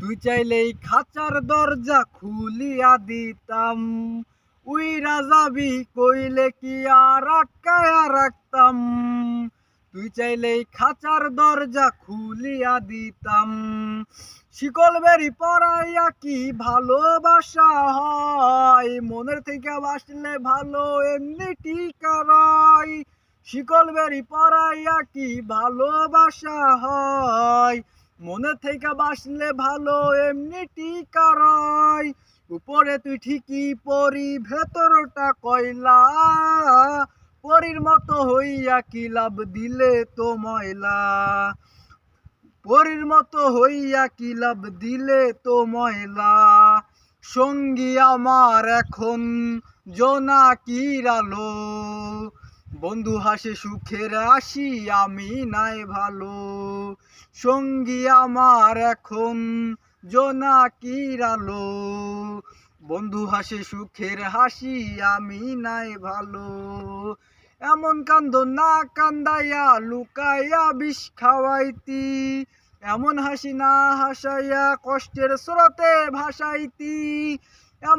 তুই চাইলেই খাঁচার দরজা খুলিয়া দিতাম। উইরা যাবি কইলে কি আর আটকায়া রাখতাম। তুই চাইলেই খাঁচার দরজা খুলিয়া দিতাম। শিকল বেরি পরাইয়া কি ভালোবাসা হয়? মনের থেকে বাসলে ভালো এমনি টিকারাই শিকল বেরি পরাইয়া কি ভালোবাসা হয়? মনে থেকে বাসলে ভালো, এমনি টিকারাই উপরে তুই ঠিকই পরি ভেতরটা কয়লা। পরির মতো হইয়া কি লাভ দিলে তো ময়লা? পরির মতো হইয়া কি লাভ দিলে তো ময়লা? সঙ্গী আমার এখন জোনা কিরালো বন্ধু হাসে সুখের আসি আমি নাই ভালো। সঙ্গী আমার এখন জোনা কিরালো বন্ধু হাসে সুখের হাসি, আমি নাই ভালো। এমন কান্দ না কান্দাইয়া, লুকাইয়া বিষ খাওয়াইতি। এমন হাসি না হাসাইয়া, কষ্টের স্রোতে ভাসাইতি। এমন